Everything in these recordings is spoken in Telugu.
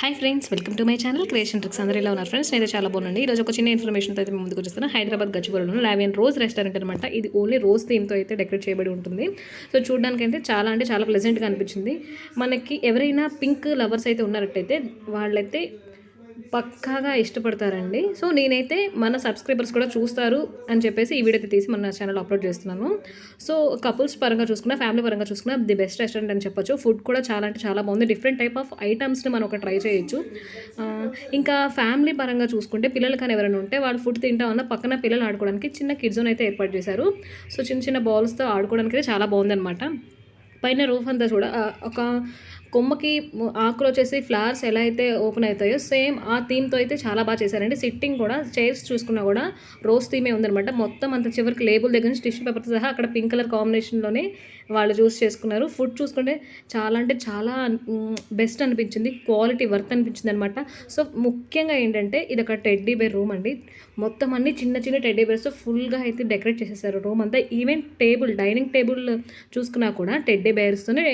Hi friends welcome to my channel creation tricks అందరూ ఎలా ఉన్నారు ఫ్రెండ్స్ నేను చాలా బాగుంది ఈరోజు ఒక చిన్న ఇన్ఫర్మేషన్తో అయితే మేము ముందుకు వచ్చేస్తాను Hyderabad గచ్చిబౌలిలో la vie en rose restaurant అనమాట ఇది ఓన్లీ రోజ్ థీమ్తో అయితే డెకరేట్ చేయబడి ఉంటుంది. సో చూడడానికి అయితే చాలా అంటే చాలా ప్లెజెంట్గా అనిపించింది. మనకి ఎవరైనా పింక్ లవర్స్ అయితే ఉన్నట్టయితే వాళ్ళైతే పక్కాగా ఇష్టపడతారండి. సో నేనైతే మన సబ్స్క్రైబర్స్ కూడా చూస్తారు అని చెప్పేసి ఈ వీడియో తీసి మన ఛానల్ అప్లోడ్ చేస్తున్నాను. సో కపుల్స్ పరంగా చూసుకున్నా ఫ్యామిలీ పరంగా చూసుకున్నా ది బెస్ట్ రెస్టారెంట్ అని చెప్పొచ్చు. ఫుడ్ కూడా చాలా అంటే చాలా బాగుంది. డిఫరెంట్ టైప్ ఆఫ్ ఐటమ్స్ని మనం ఒక ట్రై చేయొచ్చు. ఇంకా ఫ్యామిలీ పరంగా చూసుకుంటే పిల్లలు కానీ ఎవరైనా ఉంటే వాళ్ళు ఫుడ్ తింటా ఉన్న పక్కన పిల్లలు ఆడుకోవడానికి చిన్న కిడ్స్ అయితే ఏర్పాటు చేశారు. సో చిన్న చిన్న బాల్స్తో ఆడుకోవడానికి అయితే చాలా బాగుందన్నమాట. పైన రూఫ్ అంతా చూడ ఒక కొమ్మకి ఆకులు వచ్చేసి ఫ్లవర్స్ ఎలా అయితే ఓపెన్ అవుతాయో సేమ్ ఆ థీమ్తో అయితే చాలా బాగా చేశారండి. సిట్టింగ్ కూడా చైర్స్ చూసుకున్నా కూడా రోజ్ థీమే ఉందనమాట మొత్తం అంత చివరికి లేబుల్ దగ్గర నుంచి టిష్యూ పేపర్తో సహా అక్కడ పింక్ కలర్ కాంబినేషన్లోనే వాళ్ళు చూస్ చేసుకున్నారు. ఫుడ్ చూసుకుంటే చాలా అంటే చాలా బెస్ట్ అనిపించింది. క్వాలిటీ వర్త్ అనిపించింది అనమాట సో ముఖ్యంగా ఏంటంటే ఇది ఒక టెడ్డీ బేర్ రూమ్ అండి. మొత్తం అన్ని చిన్న చిన్న టెడ్డీ బేర్స్ ఫుల్గా అయితే డెకరేట్ చేసేసారు రూమ్ అంతా. ఈవెన్ టేబుల్ డైనింగ్ టేబుల్ చూసుకున్నా కూడా టెడ్డీ బేర్స్తోనే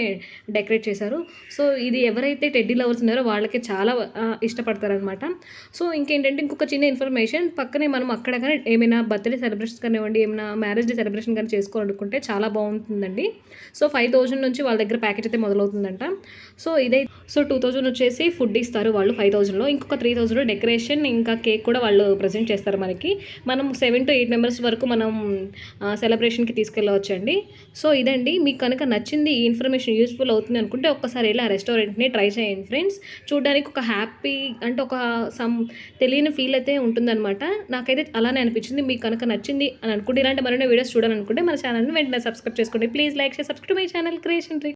డెకరేట్ చేశారు. సో ఇది ఎవరైతే టెడ్డీ లవర్స్ ఉన్నారో వాళ్ళకి చాలా ఇష్టపడతారనమాట సో ఇంకేంటంటే ఇంకొక చిన్న ఇన్ఫర్మేషన్ పక్కనే మనం అక్కడ కానీ ఏమైనా బర్త్డే సెలబ్రేషన్ కానివ్వండి ఏమైనా మ్యారేజ్ డే సెలబ్రేషన్ కానీ చేసుకోవాలనుకుంటే చాలా బాగుంటుందండి. సో ఫైవ్ థౌజండ్ నుంచి వాళ్ళ దగ్గర ప్యాకేజ్ అయితే మొదలవుతుందంట. సో ఇదే సో టూ థౌజండ్ వచ్చేసి ఫుడ్ ఇస్తారు వాళ్ళు ఫైవ్ థౌజండ్లో ఇంకొక త్రీ థౌజండ్లో డెకరేషన్ ఇంకా కేక్ కూడా వాళ్ళు ప్రజెంట్ చేస్తారు మనకి. మనం సెవెన్ టు ఎయిట్ మెంబర్స్ వరకు మనం సెలబ్రేషన్కి తీసుకెళ్ళవచ్చండి. సో ఇదండి. మీకు కనుక నచ్చింది ఈ ఇన్ఫర్మేషన్ యూస్ఫుల్ అవుతుంది అనుకుంటే ఒక్కసారి ఇలా రెస్టారెంట్ని ట్రై చేయండి ఫ్రెండ్స్. చూడడానికి ఒక హ్యాపీ అంటే ఒక సమ్ తెలియని ఫీల్ అయితే ఉంటుందన్నమాట. నాకైతే అలానే అనిపించింది. మీకు కనుక నచ్చింది అని అనుకుంటే ఇలాంటి మరిన్ని వీడియోస్ చూడాలనుకుంటే మన ఛానల్ని వెంటనే సబ్స్క్రైబ్ చేసుకోండి. ప్లీజ్ లైక్ చేసి సబ్స్క్రైబ్ మై ఛానల్ క్రియేషన్